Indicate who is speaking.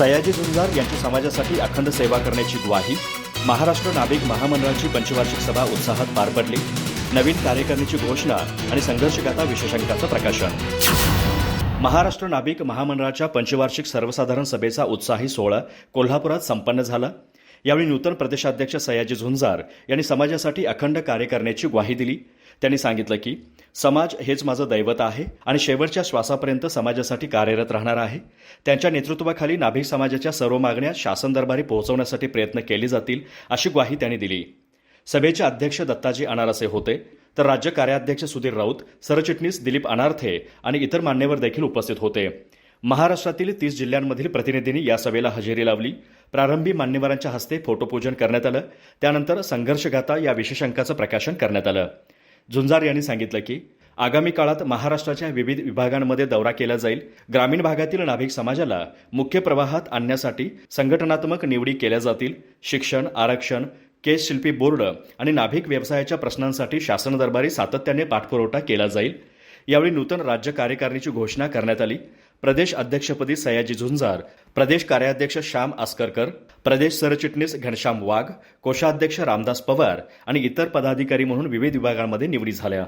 Speaker 1: सयाजी झुंजार यांची समाजासाठी अखंड सेवा करण्याची ग्वाही महाराष्ट्र नाभिक महामंडळाची पंचवार्षिक सभा उत्साहात पार पडली नवीन कार्यकारिणीची घोषणा आणि संघर्षगाथा विशेषांकाचं प्रकाशन. महाराष्ट्र नाभिक महामंडळाच्या पंचवार्षिक सर्वसाधारण सभेचा उत्साही सोहळा कोल्हापुरात संपन्न झाला. यावेळी नूतन प्रदेशाध्यक्ष सयाजी झुंजार यांनी समाजासाठी अखंड कार्य करण्याची ग्वाही दिली. त्यांनी सांगितलं की समाज हेच माझं दैवत आहे आणि शेवटच्या श्वासापर्यंत समाजासाठी कार्यरत राहणार आहे. त्यांच्या नेतृत्वाखाली नाभिक समाजाच्या सर्व मागण्या शासन दरबारी पोहोचवण्यासाठी प्रयत्न केले जातील अशी ग्वाही त्यांनी दिली. सभेचे अध्यक्ष दत्ताजी अनारसे होते. तर राज्य कार्याध्यक्ष सुधीर राऊत सरचिटणीस दिलीप अनार्थे आणि इतर मान्यवर देखील उपस्थित होते. महाराष्ट्रातील तीस जिल्ह्यांमधील प्रतिनिधींनी या सभेला हजेरी लावली. प्रारंभी मान्यवरांच्या हस्ते फोटोपूजन करण्यात आलं. त्यानंतर संघर्षगाथा या विशेषांकाचं प्रकाशन करण्यात आलं. झुंजार यांनी सांगितलं की आगामी काळात महाराष्ट्राच्या विविध विभागांमध्ये दौरा केला जाईल. ग्रामीण भागातील नाभिक समाजाला मुख्य प्रवाहात आणण्यासाठी संघटनात्मक निवडी केल्या जातील. शिक्षण आरक्षण केस शिल्पी बोर्ड आणि नाभिक व्यवसायाच्या प्रश्नांसाठी शासन दरबारी सातत्याने पाठपुरवठा केला जाईल. यावेळी नूतन राज्य कार्यकारिणीची घोषणा करण्यात आली. प्रदेश अध्यक्षपदी सयाजी झुंजार प्रदेश कार्याध्यक्ष श्याम आस्करकर प्रदेश सरचिटणीस घनश्याम वाघ कोषाध्यक्ष रामदास पवार आणि इतर पदाधिकारी म्हणून विविध विभागांमध्ये निवडी झाल्या.